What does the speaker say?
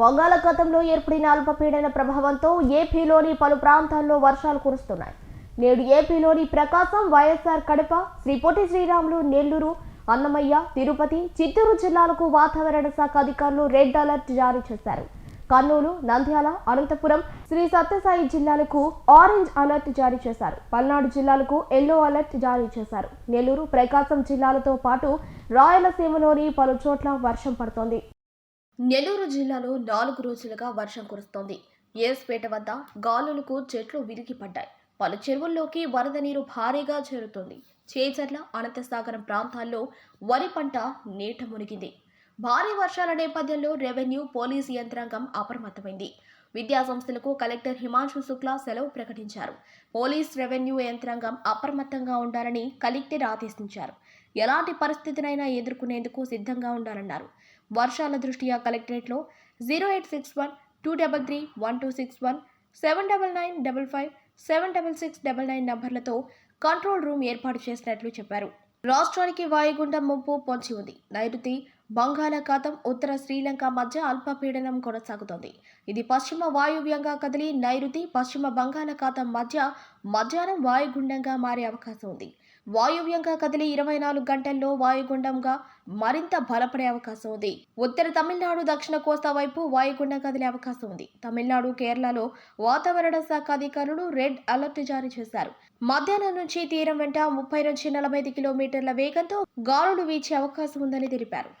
బంగాళాఖాతంలో ఏర్పడిన అల్పపీడన ప్రభావంతో ఏపీలోని పలు ప్రాంతాల్లో వర్షాలు కురుస్తున్నాయి. నేడు ఏపీలోని ప్రకాశం వైఎస్ఆర్ కడప శ్రీ పొట్టి శ్రీరాములు నెల్లూరు అన్నమయ్య తిరుపతి చిత్తూరు జిల్లాలకు వాతావరణ శాఖ అధికారులు రెడ్ అలర్ట్ జారీ చేశారు. కర్నూలు నంద్యాల అనంతపురం శ్రీ సత్యసాయి జిల్లాలకు ఆరెంజ్ అలర్ట్ జారీ చేశారు. పల్నాడు జిల్లాలకు ఎల్లో అలర్ట్ జారీ చేశారు. నెల్లూరు ప్రకాశం జిల్లాలతో పాటు రాయలసీమలోని పలు చోట్ల వర్షం పడుతోంది. నెల్లూరు జిల్లాలో నాలుగు రోజులుగా వర్షం కురుస్తోంది. ఏస్పేట వద్ద గాలులకు చెట్లు విరిగి పడ్డాయి పలు చెరువుల్లోకి వరద నీరు భారీగా చేరుతోంది. చేచర్ల అనంతసాగరం ప్రాంతాల్లో వరి పంట నీట మునిగింది. భారీ వర్షాల నేపథ్యంలో రెవెన్యూ పోలీసు యంత్రాంగం అప్రమత్తమైంది. విద్యాసంస్థలకు కలెక్టర్ హిమాంశు శుక్లా సెలవు ప్రకటించారు. పోలీస్ రెవెన్యూ యంత్రాంగం అప్రమత్తంగా ఉండాలని కలెక్టర్ ఆదేశించారు. ఎలాంటి పరిస్థితినైనా ఎదుర్కొనేందుకు సిద్ధంగా ఉండాలన్నారు. వర్షాల దృష్ట్యా కలెక్టరేట్లో zero eight six one two double three one two six one seven double nine double five seven double six double nine నంబర్లతో control room ఏర్పాటు చేసినట్లు చెప్పారు. రాష్ట్రానికి వాయుగుండం ముప్పు పొంచి ఉంది. నైరుతి బంగాళాఖాతం ఉత్తర శ్రీలంక మధ్య అల్పపీడనం కొనసాగుతోంది. ఇది పశ్చిమ వాయువ్యంగా కదిలి నైరుతి పశ్చిమ బంగాళాఖాతం మధ్య మధ్యాహ్నం వాయుగుండంగా మారే అవకాశం ఉంది. వాయువ్యంగా కదిలి ఇరవై నాలుగు గంటల్లో వాయుగుండంగా మరింత బలపడే అవకాశం ఉంది. ఉత్తర తమిళనాడు దక్షిణ కోస్తా వైపు వాయుగుండం కదిలే అవకాశం ఉంది. తమిళనాడు కేరళలో వాతావరణ శాఖ అధికారులు రెడ్ అలర్ట్ జారీ చేశారు. మధ్యాహ్నం నుంచి తీరం వెంట ముప్పై నుంచి నలభై ఐదు కిలోమీటర్ల వేగంతో గాలులు వీచే అవకాశం ఉందని తెలిపారు.